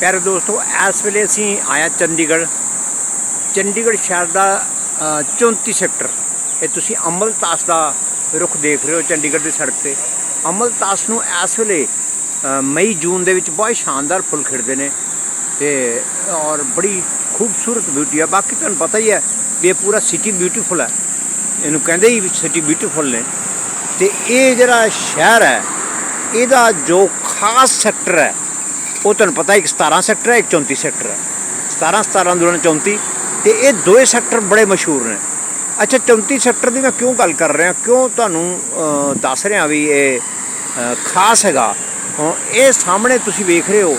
ਪਿਆਰੇ ਦੋਸਤੋ ਇਸ ਵੇਲੇ ਅਸੀਂ ਆਇਆ ਚੰਡੀਗੜ੍ਹ। ਚੰਡੀਗੜ੍ਹ ਸ਼ਹਿਰ ਦਾ ਅ, 34 ਸੈਕਟਰ। ਇਹ ਤੁਸੀਂ ਅਮਲਤਾਸ ਦਾ ਰੁਖ ਦੇਖ ਰਹੇ ਹੋ ਚੰਡੀਗੜ੍ਹ ਦੀ ਸੜਕ ਤੇ। ਅਮਲਤਾਸ ਨੂੰ ਇਸ ਵੇਲੇ ਮਈ ਜੂਨ ਦੇ ਵਿੱਚ ਬਹੁਤ ਸ਼ਾਨਦਾਰ ਫੁੱਲ ਖਿੜਦੇ ਨੇ। ਤੇ ਔਰ ਬੜੀ ਖੂਬਸੂਰਤ ਬਿਊਟੀ ਆ। ਬਾਕੀ ਤੁਹਾਨੂੰ ਪਤਾ ਹੀ ਹੈ ਵੀ ਇਹ ਪੂਰਾ ਸਿਟੀ ਬਿਊਟੀਫੁਲ ਹੈ। ਇਹਨੂੰ ਕਹਿੰਦੇ ਹੀ ਸਿਟੀ ਬਿਊਟੀਫੁਲ ਨੇ। ਤੇ ਇਹ ਜਿਹੜਾ ਸ਼ਹਿਰ ਹੈ ਇਹਦਾ ਜੋ ਖਾਸ ਸੈਕਟਰ ਹੈ ਉਹ ਤੁਹਾਨੂੰ ਪਤਾ ਇੱਕ 17 ਸੈਕਟਰ ਹੈ ਇੱਕ 34 ਸੈਕਟਰ ਹੈ। 17 17 ਦੌਰਾਨ 34 ਤੇ ਇਹ ਦੋਏ ਸੈਕਟਰ ਬੜੇ ਮਸ਼ਹੂਰ ਨੇ। ਅੱਛਾ 34 ਸੈਕਟਰ ਦੀ ਮੈਂ ਕਿਉਂ ਗੱਲ ਕਰ ਰਿਹਾ? ਕਿਉਂ ਤੁਹਾਨੂੰ ਦੱਸ ਰਿਹਾ ਵੀ ਇਹ ਖਾਸ ਹੈਗਾ? ਇਹ ਸਾਹਮਣੇ ਤੁਸੀਂ ਵੇਖ ਰਹੇ ਹੋ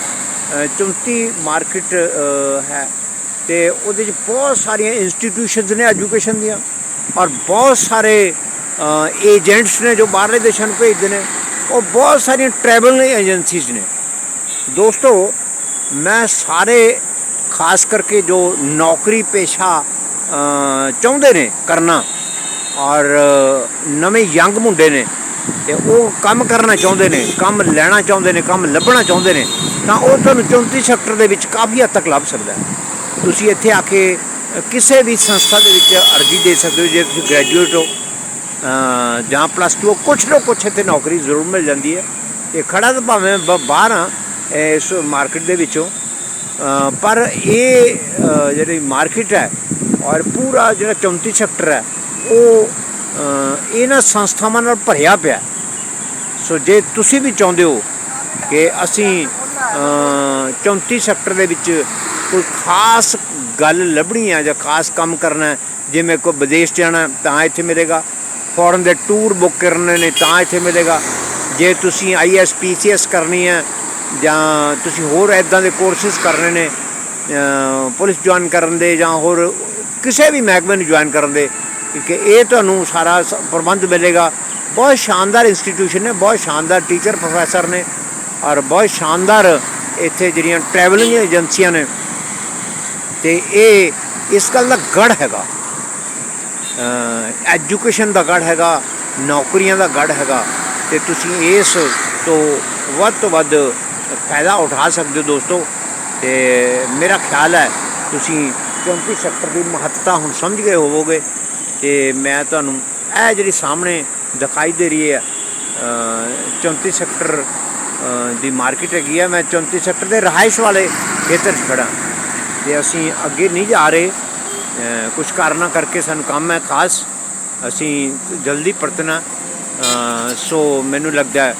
ਅ, 34 ਮਾਰਕੀਟ ਹੈ। ਤੇ ਉਹਦੇ ਵਿੱਚ ਬਹੁਤ ਸਾਰੀਆਂ ਇੰਸਟੀਟਿਊਸ਼ਨਸ ਨੇ ਐਜੂਕੇਸ਼ਨ ਦੀਆਂ ਔਰ ਬਹੁਤ ਸਾਰੇ ਏਜੰਟਸ ਨੇ ਜੋ ਬਾਹਰਲੇ ਦੇਸ਼ਾਂ ਨੂੰ ਭੇਜਦੇ ਨੇ। ਉਹ ਬਹੁਤ ਸਾਰੀਆਂ ਟਰੈਵਲ ਏਜੰਸੀਜ਼ ਨੇ। ਦੋਸਤੋ, ਮੈਂ ਸਾਰੇ, ਖਾਸ ਕਰਕੇ ਜੋ ਨੌਕਰੀ ਪੇਸ਼ਾ ਚਾਹੁੰਦੇ ਨੇ ਕਰਨਾ, ਔਰ ਨਵੇਂ ਯੰਗ ਮੁੰਡੇ ਨੇ, ਤੇ ਉਹ ਕੰਮ ਕਰਨਾ ਚਾਹੁੰਦੇ ਨੇ, ਕੰਮ ਲੈਣਾ ਚਾਹੁੰਦੇ ਨੇ, ਕੰਮ ਲੱਭਣਾ ਚਾਹੁੰਦੇ ਨੇ, ਤਾਂ ਉਹ ਤੁਹਾਨੂੰ 34 ਸੈਕਟਰ ਦੇ ਵਿੱਚ ਕਾਫੀ ਹੱਦ ਤੱਕ ਲੱਭ ਸਕਦਾ ਹੈ। ਤੁਸੀਂ ਇੱਥੇ ਆ ਕੇ ਕਿਸੇ ਵੀ ਸੰਸਥਾ ਦੇ ਵਿੱਚ ਅਰਜ਼ੀ ਦੇ ਸਕਦੇ ਹੋ, ਜੇ ਤੁਸੀਂ ਗ੍ਰੈਜੂਏਟ ਹੋ ਜਾਂ ਪਲੱਸ 2 ਕੁਛ ਨਾ ਕੁਛ ਇੱਥੇ ਨੌਕਰੀ ਜ਼ਰੂਰ ਮਿਲ ਜਾਂਦੀ ਹੈ। ਤੇ ਖੜਾ ਤਾਂ ਭਾਵੇਂ ਬ- ਬਾਹਰ ਆ ਇਸ ਮਾਰਕੀਟ ਦੇ ਵਿੱਚੋਂ। ਪਰ ਇਹ ਜਿਹੜੀ ਮਾਰਕੀਟ ਹੈ ਔਰ ਪੂਰਾ ਜਿਹੜਾ 34 ਸੈਕਟਰ ਹੈ ਉਹ ਇਹਨਾਂ ਸੰਸਥਾਵਾਂ ਨਾਲ ਭਰਿਆ ਪਿਆ ਸੋ ਜੇ ਤੁਸੀਂ ਵੀ ਚਾਹੁੰਦੇ ਹੋ ਕਿ ਅਸੀਂ ਅ, 34 ਸੈਕਟਰ ਦੇ ਵਿੱਚ ਕੋਈ ਖਾਸ ਗੱਲ ਲੱਭਣੀ ਹੈ ਜਾਂ ਖਾਸ ਕੰਮ ਕਰਨਾ ਜਿਵੇਂ ਕੋਈ ਵਿਦੇਸ਼ ਜਾਣਾ ਤਾਂ ਇੱਥੇ ਮਿਲੇਗਾ। ਫੋਰਨ ਦੇ ਟੂਰ ਬੁੱਕ ਕਰਨੇ ਨੇ ਤਾਂ ਇੱਥੇ ਮਿਲੇਗਾ। ਜੇ ਤੁਸੀਂ ਆਈਐਸ ਪੀਸੀਐਸ ਕਰਨੀ ਹੈ ਜਾਂ ਤੁਸੀਂ ਹੋਰ ਐਦਾਂ ਦੇ ਕੋਰਸਿਸ ਕਰਨੇ ਨੇ ਪੁਲਿਸ ਜੁਆਇਨ ਕਰਨ ਦੇ ਜਾਂ ਹੋਰ ਕਿਸੇ ਵੀ ਮਹਿਕਮੇ ਨੂੰ ਜੁਆਇਨ ਕਰਨ ਦੇ ਕਿ ਇਹ ਤੁਹਾਨੂੰ ਸਾਰਾ ਪ੍ਰਬੰਧ ਮਿਲੇਗਾ। ਬਹੁਤ ਸ਼ਾਨਦਾਰ ਇੰਸਟੀਟਿਊਸ਼ਨ ਨੇ, ਬਹੁਤ ਸ਼ਾਨਦਾਰ ਟੀਚਰ ਪ੍ਰੋਫੈਸਰ ਨੇ ਔਰ ਬਹੁਤ ਸ਼ਾਨਦਾਰ ਇੱਥੇ ਜਿਹੜੀਆਂ ਟਰੈਵਲਿੰਗ ਏਜੰਸੀਆਂ ਨੇ। ਤੇ ਇਹ ਇਸ ਗੱਲ ਦਾ ਗੜ ਹੈਗਾ। ਐਜੂਕੇਸ਼ਨ ਦਾ ਗੜ ਹੈਗਾ, ਨੌਕਰੀਆਂ ਦਾ ਗੜ ਹੈਗਾ। ਤੇ ਤੁਸੀਂ ਇਸ ਤੋਂ ਵੱਧ ਤੋਂ ਵੱਧ ਫਾਇਦਾ ਉਠਾ ਸਕਦੇ ਹੋ ਦੋਸਤੋ। ਤੇ ਮੇਰਾ ਖਿਆਲ ਹੈ ਤੁਸੀਂ 34 ਸੈਕਟਰ ਦੀ ਮਹੱਤਤਾ ਹੁਣ ਸਮਝ ਗਏ ਹੋਵੋਗੇ। ਤੇ ਮੈਂ ਤੁਹਾਨੂੰ ਇਹ ਜਿਹੜੀ ਸਾਹਮਣੇ ਦਿਖਾਈ ਦੇ ਰਹੀ ਹੈ ਅ, 34 ਸੈਕਟਰ ਦੀ ਮਾਰਕੀਟ ਹੈਗੀ ਆ। ਮੈਂ 34 ਸੈਕਟਰ ਦੇ ਰਹਾਇਸ਼ ਵਾਲੇ ਖੇਤਰ 'ਚ ਖੜਾ ਤੇ ਅਸੀਂ ਅੱਗੇ ਨਹੀਂ ਜਾ ਰਹੇ ਕੁਝ ਕਾਰਨਾਂ ਕਰਕੇ ਸਾਨੂੰ ਕੰਮ ਹੈ ਖਾਸ। ਅਸੀਂ ਜਲਦੀ ਪਰਤਣਾ। ਸੋ ਮੈਨੂੰ ਲੱਗਦਾ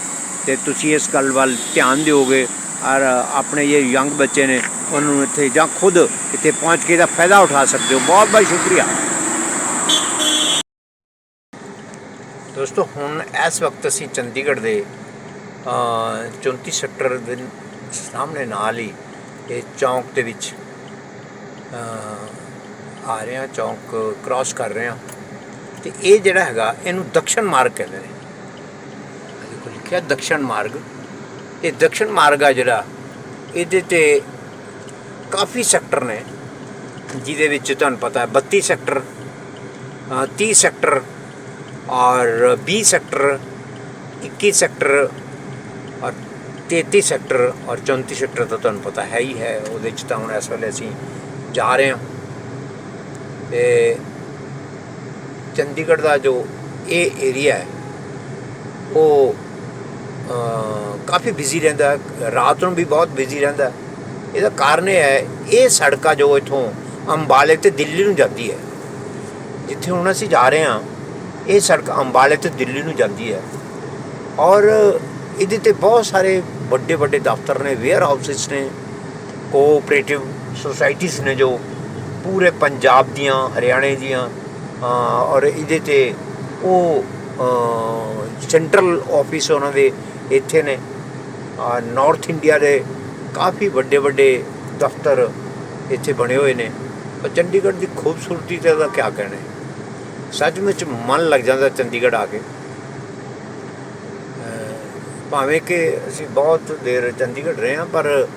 ਤੇ ਤੁਸੀਂ ਇਸ ਗੱਲ ਵੱਲ ਧਿਆਨ ਦਿਓਗੇ ਔਰ ਆਪਣੇ ਇਹ ਯੰਗ ਬੱਚੇ ਨੇ ਉਹਨਾਂ ਨੂੰ ਇੱਥੇ ਜਾਂ ਖੁਦ ਇੱਥੇ ਪਹੁੰਚ ਕੇ ਇਹਦਾ ਫਾਇਦਾ ਉਠਾ ਸਕਦੇ ਹੋ। ਬਹੁਤ ਬਹੁਤ ਸ਼ੁਕਰੀਆ। ਦੋਸਤੋ ਹੁਣ ਇਸ ਵਕਤ ਅਸੀਂ ਚੰਡੀਗੜ੍ਹ ਦੇ ਅ, 34 ਸੈਕਟਰ ਦੇ ਸਾਹਮਣੇ ਨਾਲ ਹੀ ਇਹ ਚੌਂਕ ਦੇ ਵਿੱਚ ਆ ਰਹੇ ਹਾਂ ਚੌਂਕ ਕ੍ਰਾਸ ਕਰ ਰਹੇ ਹਾਂ। ਤੇ ਇਹ ਜਿਹੜਾ ਹੈਗਾ ਇਹਨੂੰ ਦਕਸ਼ਨ ਮਾਰਗ ਕਹਿੰਦੇ ਨੇ। ਦੇਖੋ ਦਕਸ਼ਣ ਮਾਰਗ? ਇਹ ਦਕਸ਼ਣ ਮਾਰਗ ਆ ਜਿਹੜਾ ਇਹਦੇ ਤੇ ਕਾਫੀ ਸੈਕਟਰ ਨੇ ਜਿਹਦੇ ਵਿੱਚ ਤੁਹਾਨੂੰ ਪਤਾ ਹੈ 32 ਸੈਕਟਰ ਅ, 30 ਸੈਕਟਰ ਔਰ 20 ਸੈਕਟਰ 21 ਸੈਕਟਰ ਔਰ 33 ਸੈਕਟਰ ਔਰ 34 ਸੈਕਟਰ ਤਾਂ ਤੁਹਾਨੂੰ ਪਤਾ ਹੈ ਹੀ ਹੈ ਉਹਦੇ ਚ ਤਾਂ ਹੁਣ ਇਸ ਵੇਲੇ ਅਸੀਂ ਜਾ ਰਹੇ ਹਾਂ। ਤੇ ਚੰਡੀਗੜ੍ਹ ਦਾ ਜੋ ਇਹ ਏਰੀਆ ਹੈ ਉਹ ਕਾਫੀ ਬਿਜ਼ੀ ਰਹਿੰਦਾ ਰਾਤ ਨੂੰ ਵੀ ਬਹੁਤ ਬਿਜ਼ੀ ਰਹਿੰਦਾ ਇਹਦਾ ਕਾਰਨ ਇਹ ਹੈ, ਇਹ ਸੜਕਾਂ ਜੋ ਇਥੋਂ ਅੰਬਾਲੇ ਤੇ ਦਿੱਲੀ ਨੂੰ ਜਾਂਦੀ ਹੈ, ਜਿੱਥੇ ਹੁਣ ਅਸੀਂ ਜਾ ਰਹੇ ਹਾਂ, ਇਹ ਸੜਕ ਅੰਬਾਲੇ ਤੇ ਦਿੱਲੀ ਨੂੰ ਜਾਂਦੀ ਹੈ। ਔਰ ਇਹਦੇ ਤੇ ਬਹੁਤ ਸਾਰੇ ਵੱਡੇ ਵੱਡੇ ਦਫ਼ਤਰ ਨੇ ਵੇਅਰ ਹਾਊਸਿਸ ਨੇ ਕੋਆਪਰੇਟਿਵ ਸੁਸਾਇਟੀਜ਼ ਨੇ ਜੋ ਪੂਰੇ ਪੰਜਾਬ ਦੀਆਂ, ਹਰਿਆਣੇ ਦੀਆਂ ਔਰ ਇਹਦੇ ਤੇ ਉਹ ਸੈਂਟਰਲ ਆਫਿਸ ਉਹਨਾਂ ਦੇ ਇੱਥੇ ਨੇ। ਨਾਰਥ ਇੰਡੀਆ ਦੇ ਕਾਫੀ ਵੱਡੇ ਵੱਡੇ ਦਫ਼ਤਰ ਇੱਥੇ ਬਣੇ ਹੋਏ ਨੇ। ਪਰ ਚੰਡੀਗੜ੍ਹ ਦੀ ਖੂਬਸੂਰਤੀ ਤੇ ਉਹਦਾ ਕੀ ਕਹਿਣਾ ਹੈ। ਸੱਚਮੁੱਚ ਮਨ ਲੱਗ ਜਾਂਦਾ ਚੰਡੀਗੜ੍ਹ ਆ ਕੇ। ਭਾਵੇਂ ਕਿ ਅਸੀਂ ਬਹੁਤ ਦੇਰ ਚੰਡੀਗੜ੍ਹ ਰਹੇ ਹਾਂ, ਪਰ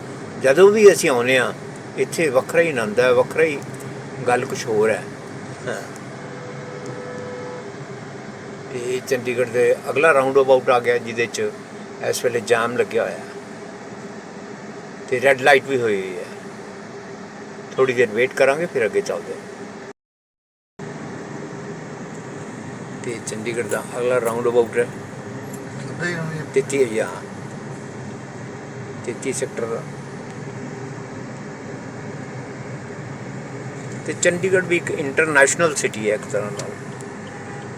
ਜਦੋਂ ਵੀ ਅਸੀਂ ਆਉਂਦੇ ਹਾਂ, ਇੱਥੇ ਵੱਖਰਾ ਹੀ ਆਨੰਦ ਹੈ, ਵੱਖਰਾ ਹੀ ਗੱਲ ਕੁਝ ਹੋਰ ਹੈ। ਇਹ ਚੰਡੀਗੜ੍ਹ ਦੇ ਅਗਲਾ ਰਾਉਂਡ ਅਬਾਊਟ ਆ ਗਿਆ ਜਿਹਦੇ ਚ ਇਸ ਵੇਲੇ ਜਾਮ ਲੱਗਿਆ ਹੋਇਆ। ਤੇ ਰੈੱਡ ਲਾਈਟ ਵੀ ਹੋਈ ਹੋਈ ਹੈ। ਥੋੜੀ ਦੇਰ ਵੇਟ ਕਰਾਂਗੇ ਫਿਰ ਅੱਗੇ ਚੱਲਦੇ ਤੇ ਚੰਡੀਗੜ੍ਹ ਦਾ ਅਗਲਾ ਰਾਉਂਡ ਅਬਾਊਟ ਹੈ। ਤੇਤੀ ਹੈ ਹਾਂ। ਤੇਤੀ ਸੈਕਟਰ ਦਾ। ਤੇ ਚੰਡੀਗੜ੍ਹ ਵੀ ਇੱਕ ਇੰਟਰਨੈਸ਼ਨਲ ਸਿਟੀ ਹੈ ਇੱਕ ਤਰ੍ਹਾਂ ਨਾਲ।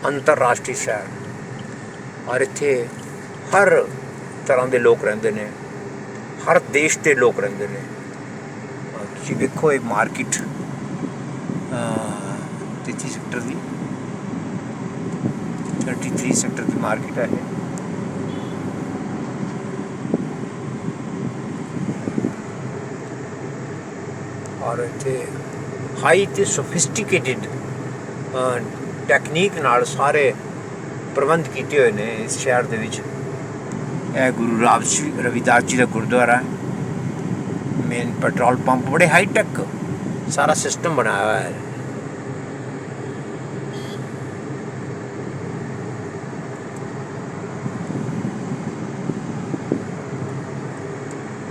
ਅੰਤਰਰਾਸ਼ਟਰੀ ਸ਼ਹਿਰ। ਔਰ ਇੱਥੇ ਹਰ ਤਰ੍ਹਾਂ ਦੇ ਲੋਕ ਰਹਿੰਦੇ ਨੇ। ਹਰ ਦੇਸ਼ ਦੇ ਲੋਕ ਰਹਿੰਦੇ ਨੇ। ਤੁਸੀਂ ਵੇਖੋ ਇਹ ਮਾਰਕੀਟ ਤੇਤੀ ਸੈਕਟਰ ਦੀ। 33 ਸੈਕਟਰ ਦੀ ਮਾਰਕੀਟ ਹੈ ਔਰ ਇੱਥੇ ਹਾਈ ਤੇ ਸੋਫਿਸਟੀਕੇਟਿਡ ਟੈਕਨੀਕ ਨਾਲ ਸਾਰੇ ਪ੍ਰਬੰਧ ਕੀਤੇ ਹੋਏ ਨੇ ਇਸ ਸ਼ਹਿਰ ਦੇ ਵਿੱਚ। ਇਹ ਗੁਰੂ ਰਾਮ ਰਵਿਦਾਸ ਜੀ ਦਾ ਗੁਰਦੁਆਰਾ ਹੈ ਮੇਨ ਪੈਟਰੋਲ ਪੰਪ ਬੜੇ ਹਾਈ ਟੈਕ ਸਾਰਾ ਸਿਸਟਮ ਬਣਾਇਆ ਹੋਇਆ ਹੈ।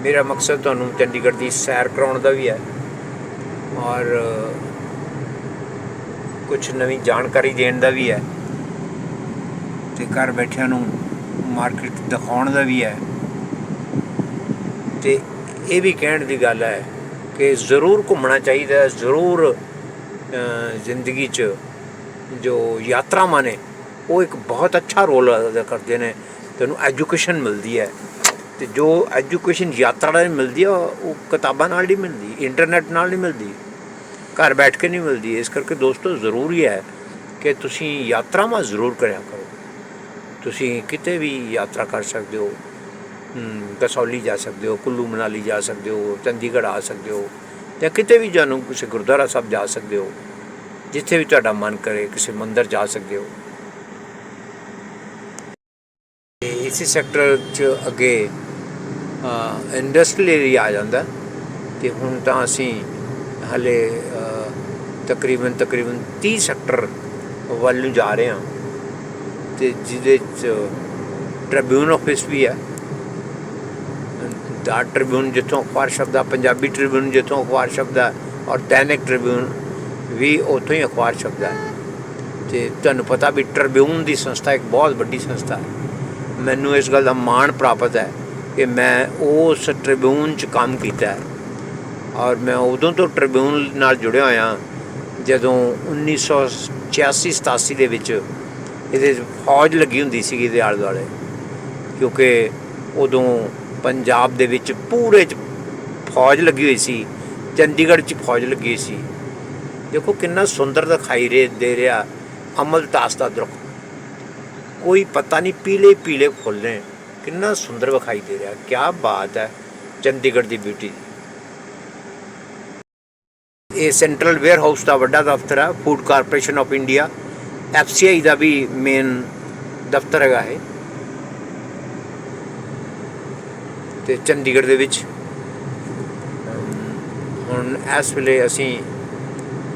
ਮੇਰਾ ਮਕਸਦ ਤੁਹਾਨੂੰ ਚੰਡੀਗੜ੍ਹ ਦੀ ਸੈਰ ਕਰਾਉਣ ਦਾ ਵੀ ਹੈ ਔਰ ਕੁਝ ਨਵੀਂ ਜਾਣਕਾਰੀ ਦੇਣ ਦਾ ਵੀ ਹੈ। ਤੇ ਘਰ ਬੈਠਿਆਂ ਨੂੰ ਮਾਰਕੀਟ ਦਿਖਾਉਣ ਦਾ ਵੀ ਹੈ। ਤੇ ਇਹ ਵੀ ਕਹਿਣ ਦੀ ਗੱਲ ਹੈ ਕਿ ਜ਼ਰੂਰ ਘੁੰਮਣਾ ਚਾਹੀਦਾ ਹੈ, ਜ਼ਰੂਰ ਜ਼ਿੰਦਗੀ 'ਚ ਜੋ ਯਾਤਰਾਵਾਂ ਨੇ ਉਹ ਇੱਕ ਬਹੁਤ ਅੱਛਾ ਰੋਲ ਅਦਾ ਕਰਦੇ ਨੇ। ਤੈਨੂੰ ਐਜੂਕੇਸ਼ਨ ਮਿਲਦੀ ਹੈ। ਤੇ ਜੋ ਐਜੂਕੇਸ਼ਨ ਯਾਤਰਾ ਨਾਲ ਮਿਲਦੀ ਆ ਉਹ ਕਿਤਾਬਾਂ ਨਾਲ ਨਹੀਂ ਮਿਲਦੀ ਇੰਟਰਨੈਟ ਨਾਲ ਨਹੀਂ ਮਿਲਦੀ, ਘਰ ਬੈਠ ਕੇ ਨਹੀਂ ਮਿਲਦੀ। ਇਸ ਕਰਕੇ ਦੋਸਤੋ ਜ਼ਰੂਰੀ ਹੈ ਕਿ ਤੁਸੀਂ ਯਾਤਰਾਵਾਂ ਜ਼ਰੂਰ ਕਰਿਆ ਕਰੋ। ਤੁਸੀਂ ਕਿਤੇ ਵੀ ਯਾਤਰਾ ਕਰ ਸਕਦੇ ਹੋ ਕਸੌਲੀ ਜਾ ਸਕਦੇ ਹੋ, ਕੁੱਲੂ ਮਨਾਲੀ ਜਾ ਸਕਦੇ ਹੋ, ਚੰਡੀਗੜ੍ਹ ਆ ਸਕਦੇ ਹੋ, ਜਾਂ ਕਿਤੇ ਵੀ ਜਾਨੂੰ ਕਿਸੇ ਗੁਰਦੁਆਰਾ ਸਾਹਿਬ ਜਾ ਸਕਦੇ ਹੋ, ਜਿੱਥੇ ਵੀ ਤੁਹਾਡਾ ਮਨ ਕਰੇ, ਕਿਸੇ ਮੰਦਿਰ ਜਾ ਸਕਦੇ ਹੋ। ਤੇ ਇਸੇ ਸੈਕਟਰ 'ਚ ਅੱਗੇ ਇੰਡਸਟਰੀਅਲ ਏਰੀਆ ਆ ਜਾਂਦਾ, ਤੇ ਹੁਣ ਤਾਂ ਅਸੀਂ ਹਲੇ ਤਕਰੀਬਨ ਤਕਰੀਬਨ 30 ਸੈਕਟਰ ਵੱਲ ਨੂੰ ਜਾ ਰਹੇ ਹਾਂ। ਤੇ ਜਿਹਦੇ 'ਚ ਟ੍ਰਿਬਿਊਨ ਆਫਿਸ ਵੀ ਹੈ ਦਾ ਟ੍ਰਿਬਿਊਨ ਜਿੱਥੋਂ ਅਖਬਾਰ ਛਪਦਾ, ਪੰਜਾਬੀ ਟ੍ਰਿਬਿਊਨ ਜਿੱਥੋਂ ਅਖਬਾਰ ਛਪਦਾ ਔਰ ਦੈਨਿਕ ਟ੍ਰਿਬਿਊਨ ਵੀ ਉੱਥੋਂ ਹੀ ਅਖਬਾਰ ਛਪਦਾ। ਹੈ ਤੇ ਤੁਹਾਨੂੰ ਪਤਾ ਵੀ ਟ੍ਰਿਬਿਊਨ ਦੀ ਸੰਸਥਾ ਇੱਕ ਬਹੁਤ ਵੱਡੀ ਸੰਸਥਾ ਹੈ। ਮੈਨੂੰ ਇਸ ਗੱਲ ਦਾ ਮਾਣ ਪ੍ਰਾਪਤ ਹੈ ਕਿ ਮੈਂ ਉਸ ਟ੍ਰਿਬਿਊਨ 'ਚ ਕੰਮ ਕੀਤਾ ਹੈ। ਔਰ ਮੈਂ ਉਦੋਂ ਤੋਂ ਟ੍ਰਿਬਿਊਨ ਨਾਲ ਜੁੜਿਆ ਹੋਇਆ ਜਦੋਂ 1986 87 ਦੇ ਵਿੱਚ ਇਹਦੇ 'ਚ ਫੌਜ ਲੱਗੀ ਹੁੰਦੀ ਸੀਗੀ ਇਹਦੇ ਆਲੇ ਦੁਆਲੇ, ਕਿਉਂਕਿ ਉਦੋਂ ਪੰਜਾਬ ਦੇ ਵਿੱਚ ਪੂਰੇ 'ਚ ਫੌਜ ਲੱਗੀ ਹੋਈ ਸੀ, ਚੰਡੀਗੜ੍ਹ 'ਚ ਫੌਜ ਲੱਗੀ ਹੋਈ ਸੀ। ਦੇਖੋ ਕਿੰਨਾ ਸੁੰਦਰ ਦਿਖਾਈ ਰੇ, ਦੇ ਰਿਹਾ ਅਮਲ ਤਾਸ ਦਾ ਦਰਖਤ। ਕੋਈ ਪਤਾ ਨਹੀਂ ਪੀਲੇ ਪੀਲੇ ਫੁੱਲ ਨੇ, ਕਿੰਨਾ ਸੁੰਦਰ ਵਿਖਾਈ ਦੇ ਰਿਹਾ ਕੀ ਬਾਤ ਹੈ ਚੰਡੀਗੜ੍ਹ ਦੀ ਬਿਊਟੀ ਇਹ ਸੈਂਟਰਲ ਵੇਅਰ ਹਾਊਸ ਦਾ ਵੱਡਾ ਦਫ਼ਤਰ ਹੈ food corporation of India FCI ਦਾ ਵੀ ਮੇਨ ਦਫ਼ਤਰ ਹੈਗਾ ਹੈ ਤੇ ਚੰਡੀਗੜ੍ਹ ਦੇ ਵਿੱਚ। ਹੁਣ ਇਸ ਵੇਲੇ ਅਸੀਂ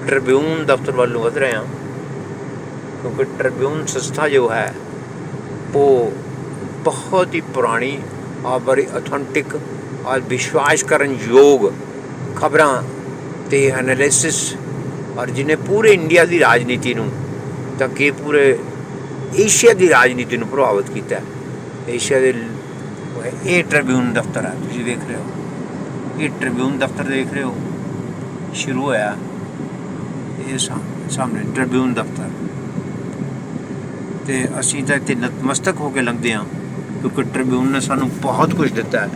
ਟ੍ਰਿਬਿਊਨ ਦਫ਼ਤਰ ਵੱਲ ਨੂੰ ਵਧ ਰਹੇ ਹਾਂ। ਕਿਉਂਕਿ ਟ੍ਰਿਬਿਊਨ ਸੰਸਥਾ ਜੋ ਹੈ, ਉਹ ਬਹੁਤ ਹੀ ਪੁਰਾਣੀ ਔਰ ਬੜੀ ਅਥੈਂਟਿਕ ਔਰ ਵਿਸ਼ਵਾਸ ਕਰਨ ਯੋਗ ਖਬਰਾਂ ਤੇ ਐਨਾਲਿਸਿਸ ਔਰ ਜਿਹਨੇ ਪੂਰੇ ਇੰਡੀਆ ਦੀ ਰਾਜਨੀਤੀ ਨੂੰ ਤਾਂ ਕਿ ਪੂਰੇ ਏਸ਼ੀਆ ਦੀ ਰਾਜਨੀਤੀ ਨੂੰ ਪ੍ਰਭਾਵਿਤ ਕੀਤਾ। ਏਸ਼ੀਆ ਦੇ ਇਹ ਟ੍ਰਿਬਿਊਨ ਦਫ਼ਤਰ ਹੈ ਤੁਸੀਂ ਦੇਖ ਰਹੇ ਹੋ। ਇਹ ਟ੍ਰਿਬਿਊਨ ਦਫ਼ਤਰ ਦੇਖ ਰਹੇ ਹੋ। ਸ਼ੁਰੂ ਹੋਇਆ ਇਹ ਸਾਹਮਣੇ ਟ੍ਰਿਬਿਊਨ ਦਫ਼ਤਰ। ਤੇ ਅਸੀਂ ਤਾਂ ਇੱਥੇ ਨਤਮਸਤਕ ਹੋ ਕੇ ਲੰਘਦੇ ਹਾਂ ਕਿਉਂਕਿ ਟ੍ਰਿਬਿਊਨ ਨੇ ਸਾਨੂੰ ਬਹੁਤ ਕੁਝ ਦਿੱਤਾ ਹੈ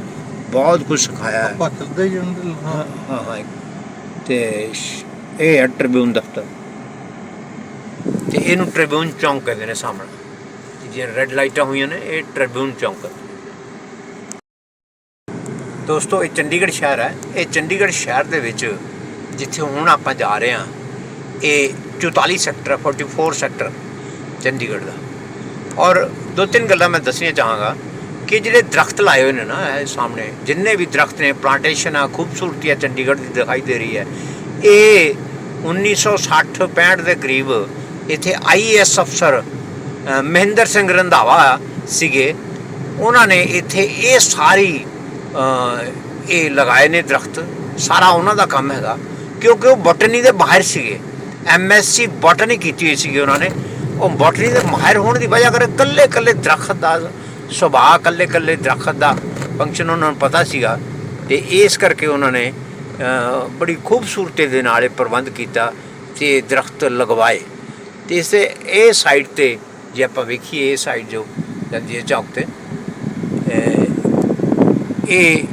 ਬਹੁਤ ਕੁਝ ਸਿਖਾਇਆ ਹੈ। ਤੇ ਇਹ ਹੈ ਟ੍ਰਿਬਿਊਨ ਦਫ਼ਤਰ। ਤੇ ਇਹਨੂੰ ਟ੍ਰਿਬਿਊਨ ਚੌਂਕ ਕਹਿੰਦੇ ਨੇ ਸਾਹਮਣੇ। ਤੇ ਜੇ ਰੈੱਡ ਲਾਈਟਾਂ ਹੋਈਆਂ ਨੇ, ਇਹ ਟ੍ਰਿਬਿਊਨ ਚੌਂਕ ਦੋਸਤੋ, ਇਹ ਚੰਡੀਗੜ੍ਹ ਸ਼ਹਿਰ ਹੈ ਇਹ ਚੰਡੀਗੜ੍ਹ ਸ਼ਹਿਰ ਦੇ ਵਿੱਚ ਜਿੱਥੇ ਹੁਣ ਆਪਾਂ ਜਾ ਰਹੇ ਹਾਂ, ਇਹ 44 ਸੈਕਟਰ ਹੈ 44 ਸੈਕਟਰ ਚੰਡੀਗੜ੍ਹ ਦਾ। ਔਰ ਦੋ ਤਿੰਨ ਗੱਲਾਂ ਮੈਂ ਦੱਸਣੀਆਂ ਚਾਹਾਂਗਾ ਕਿ ਜਿਹੜੇ ਦਰਖਤ ਲਾਏ ਹੋਏ ਨੇ ਨਾ, ਇਹ ਸਾਹਮਣੇ, ਜਿੰਨੇ ਵੀ ਦਰਖਤ ਨੇ ਪਲਾਂਟੇਸ਼ਨ ਆ, ਖੂਬਸੂਰਤੀ ਆ ਚੰਡੀਗੜ੍ਹ ਦੀ ਦਿਖਾਈ ਦੇ ਰਹੀ ਹੈ। ਇਹ 1960 65 ਦੇ ਕਰੀਬ ਇੱਥੇ ਆਈਏਐਸ ਅਫਸਰ ਮਹਿੰਦਰ ਸਿੰਘ ਰੰਧਾਵਾ ਸੀਗੇ। ਉਹਨਾਂ ਨੇ ਇੱਥੇ ਇਹ ਸਾਰੀ ਇਹ ਲਗਾਏ ਨੇ ਦਰਖਤ। ਸਾਰਾ ਉਹਨਾਂ ਦਾ ਕੰਮ ਹੈਗਾ, ਕਿਉਂਕਿ ਉਹ ਬੋਟਨੀ ਦੇ ਮਾਹਿਰ ਸੀਗੇ। ਐਮਐਸਸੀ ਬੋਟਨੀ ਕੀਤੀ ਹੋਈ ਸੀਗੀ ਉਹਨਾਂ ਨੇ। ਉਹ ਬੋਟਨੀ ਦੇ ਮਾਹਿਰ ਹੋਣ ਦੀ ਵਜ੍ਹਾ ਕਰਕੇ ਕੱਲੇ ਕੱਲੇ ਦਰਖਤ ਦਾ ਸੁਭਾਅ ਕੱਲੇ ਕੱਲੇ ਦਰਖਤ ਦਾ ਫੰਕਸ਼ਨ ਉਹਨਾਂ ਨੂੰ ਪਤਾ ਸੀਗਾ। ਤੇ ਇਸ ਕਰਕੇ ਉਹਨਾਂ ਨੇ ਬੜੀ ਖੂਬਸੂਰਤੀ ਦੇ ਨਾਲ ਇਹ ਪ੍ਰਬੰਧ ਕੀਤਾ ਤੇ ਦਰਖਤ ਲਗਵਾਏ। ਤੇ ਇਸੇ ਇਹ ਸਾਈਡ ਤੇ ਜੇ ਆਪਾਂ ਵੇਖੀਏ, ਇਹ ਸਾਈਡ ਜੋ ਜਾਂਦੀ ਹੈ ਚੌਕ ਤੇ ਇਹ